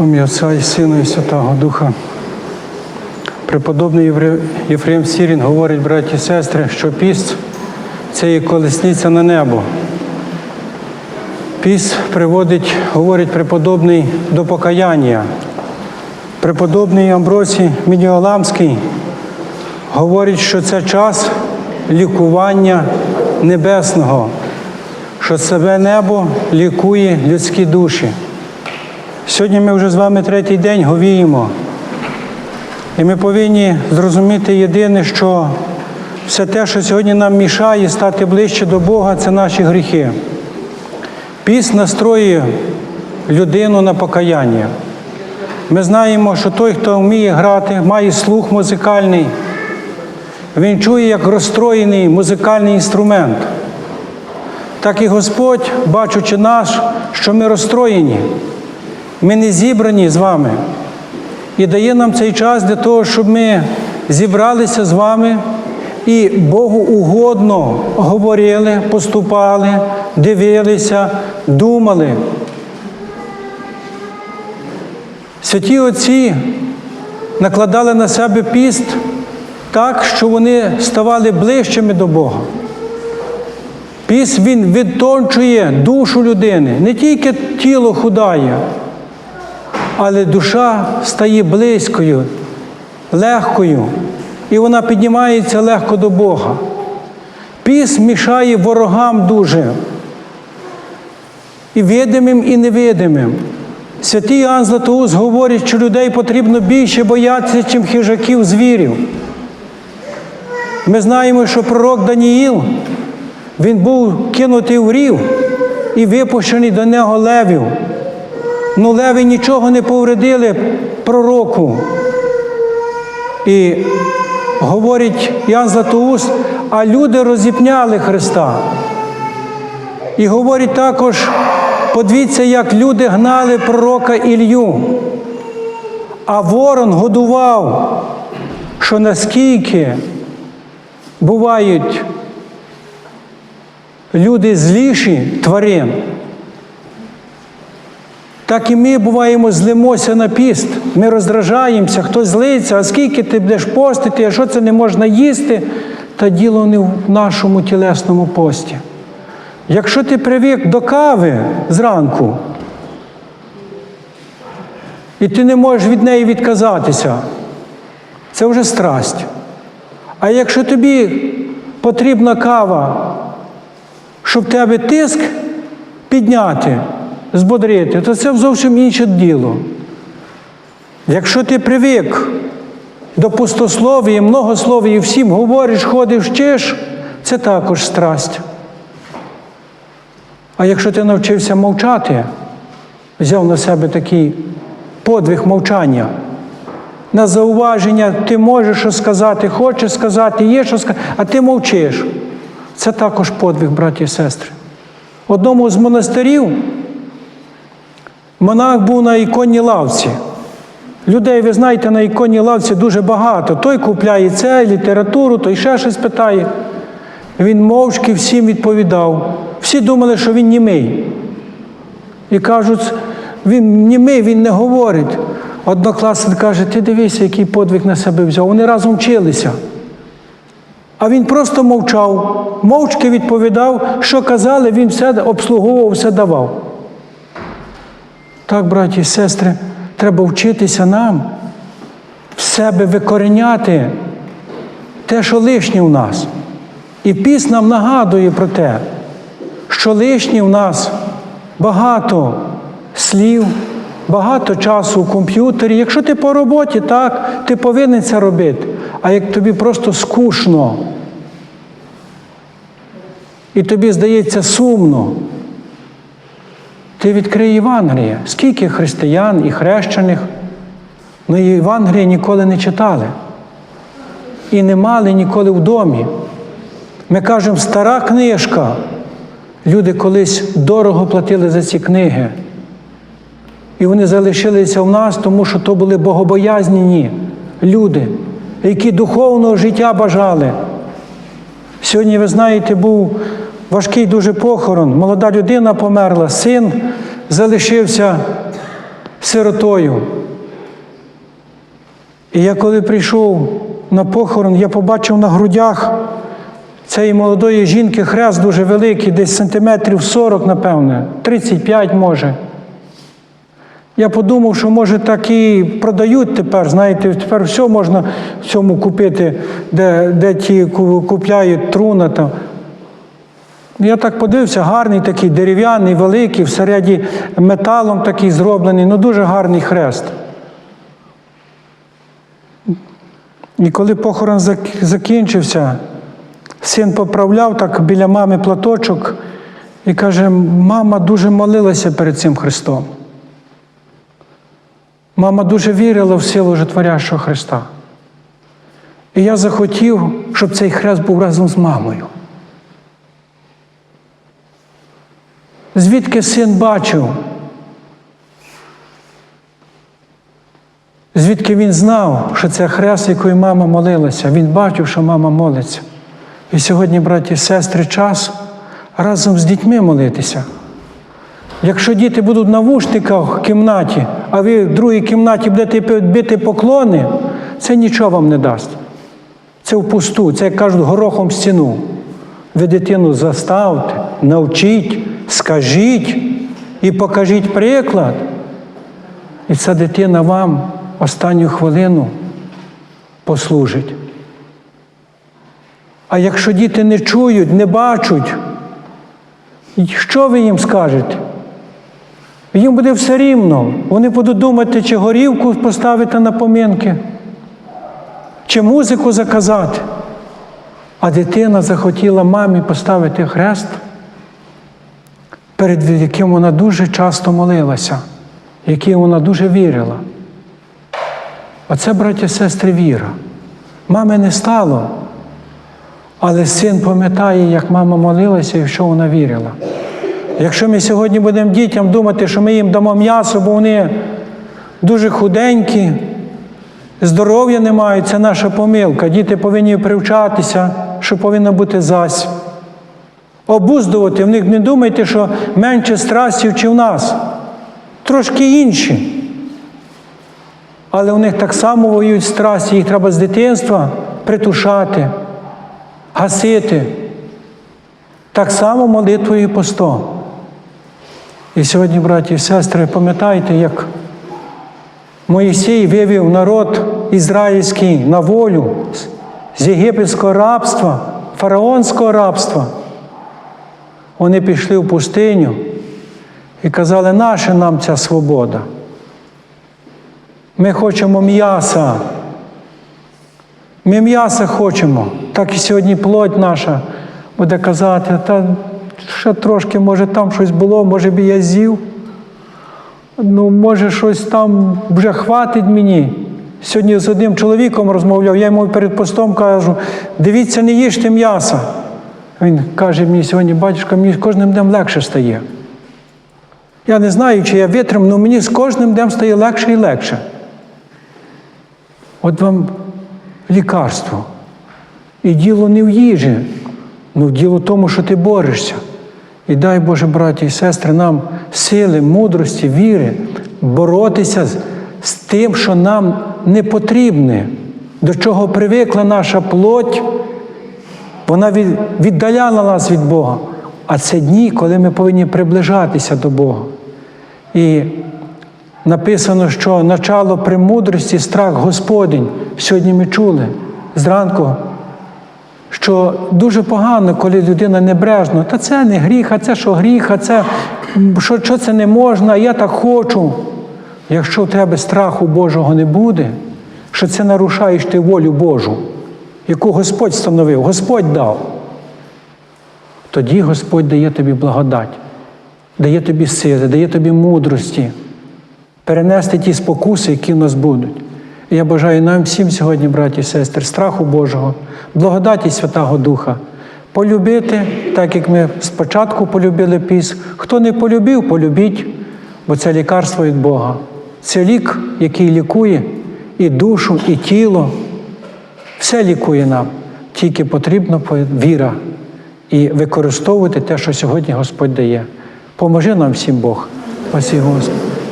Ім'я Отця і Сина і Святого Духа. Преподобний Єфрем Сірін говорить, браті і сестри, що піст це є колесниця на небо. Піст приводить, говорить преподобний до покаяння. Преподобний Амбросій Мініоламський говорить, що це час лікування небесного, що себе небо лікує людські душі. Сьогодні ми вже з вами третій день говіємо. І ми повинні зрозуміти єдине, що все те, що сьогодні нам мішає стати ближче до Бога, це наші гріхи. Піс настроює людину на покаяння. Ми знаємо, що той, хто вміє грати, має слух музикальний, він чує як розстроєний музикальний інструмент. Так і Господь, бачучи нас, що ми розстроєні, ми не зібрані з вами. І дає нам цей час для того, щоб ми зібралися з вами і Богу угодно говорили, поступали, дивилися, думали. Святі Отці накладали на себе піст так, що вони ставали ближчими до Бога. Піс він відтончує душу людини, не тільки тіло худає, але душа стає близькою, легкою, і вона піднімається легко до Бога. Піс мішає ворогам дуже. І видимим, і невидимим. Святий Іоанн Златоуст говорить, що людей потрібно більше боятися, чим хижаків звірів. Ми знаємо, що пророк Даніїл, він був кинутий в рів і випущений до нього левів. Ну леви нічого не повредили пророку. І говорить Ян Златоуст, а люди розіпняли Христа. І говорить також, подивіться, як люди гнали пророка Ілью, а ворон годував, що наскільки бувають люди зліші тварин, так і ми буваємо злимося на піст. Ми роздражаємося, хтось злиться, а скільки ти будеш постити, а що це не можна їсти, та діло не в нашому тілесному пості. Якщо ти привик до кави зранку, і ти не можеш від неї відказатися, це вже страсть. А якщо тобі потрібна кава, щоб тебе тиск підняти, збодрити, то це зовсім інше діло. Якщо ти привик до пустослов'я, многослов'я, і всім говориш, ходиш, вчиш, це також страсть. А якщо ти навчився мовчати, взяв на себе такий подвиг мовчання, на зауваження ти можеш що сказати, хочеш сказати, є що сказати, а ти мовчиш. Це також подвиг, браті і сестри. Одному з монастирів монах був на іконній лавці. Людей, ви знаєте, на іконній лавці дуже багато. Той купляє це, літературу, той ще щось питає. Він мовчки всім відповідав. Всі думали, що він німий. І кажуть, він німий, він не говорить. Однокласник каже, ти дивися, який подвиг на себе взяв. Вони разом вчилися. А він просто мовчав, мовчки відповідав, що казали, він все обслуговував, все давав. Так, браті і сестри, треба вчитися нам в себе викореняти те, що лишнє в нас. І піс нам нагадує про те, що лишнє в нас багато слів, багато часу у комп'ютері. Якщо ти по роботі, так, ти повинен це робити. А як тобі просто скучно, і тобі здається сумно, ти відкрий Євангеліє. Скільки християн і хрещених, ну і Євангелія ніколи не читали. І не мали ніколи в домі. Ми кажемо, стара книжка. Люди колись дорого платили за ці книги. І вони залишилися в нас, тому що то були богобоязнені люди, які духовного життя бажали. Сьогодні, ви знаєте, був важкий дуже похорон. Молода людина померла, син залишився сиротою. І я коли прийшов на похорон, я побачив на грудях цієї молодої жінки хрест дуже великий, десь сантиметрів 40, напевне, 35 може. Я подумав, що може так і продають тепер. Знаєте, тепер все можна в цьому купити, де, де ті купляють труна. Там. Я так подивився, гарний такий дерев'яний, великий, всередині металом такий зроблений, ну дуже гарний хрест. І коли похорон закінчився, син поправляв так біля мами платочок і каже: мама дуже молилася перед цим Христом. Мама дуже вірила в силу житворящого Христа. І я захотів, щоб цей хрест був разом з мамою. Звідки син бачив? Звідки він знав, що це хрест, якою мама молилася? Він бачив, що мама молиться. І сьогодні, браті і сестри, час разом з дітьми молитися. Якщо діти будуть в навушниках в кімнаті, а ви в другій кімнаті будете бити поклони, це нічого вам не дасть. Це впусту, це як кажуть, горохом стіну. Ви дитину заставте, навчіть, скажіть і покажіть приклад. І ця дитина вам останню хвилину послужить. А якщо діти не чують, не бачать, що ви їм скажете? Їм буде все рівно. Вони будуть думати, чи горівку поставити на поминки, чи музику заказати. А дитина захотіла мамі поставити хрест, перед яким вона дуже часто молилася, який вона дуже вірила. Оце, браття і сестри, віра. Мами не стало, але син пам'ятає, як мама молилася і в що вона вірила. Якщо ми сьогодні будемо дітям думати, що ми їм дамо м'ясо, бо вони дуже худенькі, здоров'я не мають, це наша помилка. Діти повинні привчатися, що повинно бути зась. Обуздувати в них не думайте, що менше страстів, чи в нас. Трошки інші. Але у них так само воюють страсті, їх треба з дитинства притушати, гасити. Так само молитвою і постом. І сьогодні, браті і сестри, пам'ятайте, як Моїсій вивів народ ізраїльський на волю з єгипетського рабства, фараонського рабства. Вони пішли в пустиню і казали, наша нам ця свобода. Ми хочемо м'яса. Ми м'яса хочемо. Так і сьогодні плоть наша буде казати, та ще трошки, може, там щось було, може б я з'їв. Ну, може, щось там вже хватить мені. Сьогодні з одним чоловіком розмовляв, я йому перед постом кажу, дивіться, не їжте м'яса. Він каже мені сьогодні, батюшка, мені з кожним днем легше стає. Я не знаю, чи я витримаю, але мені з кожним днем стає легше і легше. От вам лікарство. І діло не в їжі, ну діло в тому, що ти борешся. І дай Боже, браті і сестри, нам сили, мудрості, віри боротися з, з тим, що нам не потрібне, до чого привикла наша плоть, вона віддаляла нас від Бога. А це дні, коли ми повинні приближатися до Бога. І написано, що начало премудрості страх Господень. Сьогодні ми чули зранку що дуже погано, коли людина небрежно, та це не гріх, а це що гріх, а це що, що це не можна, я так хочу. Якщо в тебе страху Божого не буде, що це нарушаєш ти волю Божу, яку Господь встановив, Господь дав, тоді Господь дає тобі благодать, дає тобі сили, дає тобі мудрості, перенести ті спокуси, які в нас будуть. І я бажаю нам всім сьогодні, браті і сестри, страху Божого, благодаті Святого Духа, полюбити, так як ми спочатку полюбили піс. Хто не полюбив, полюбіть, бо це лікарство від Бога. Це лік, який лікує і душу, і тіло. Все лікує нам. Тільки потрібна віра і використовувати те, що сьогодні Господь дає. Поможи нам всім Бог. Спасибо, Господи.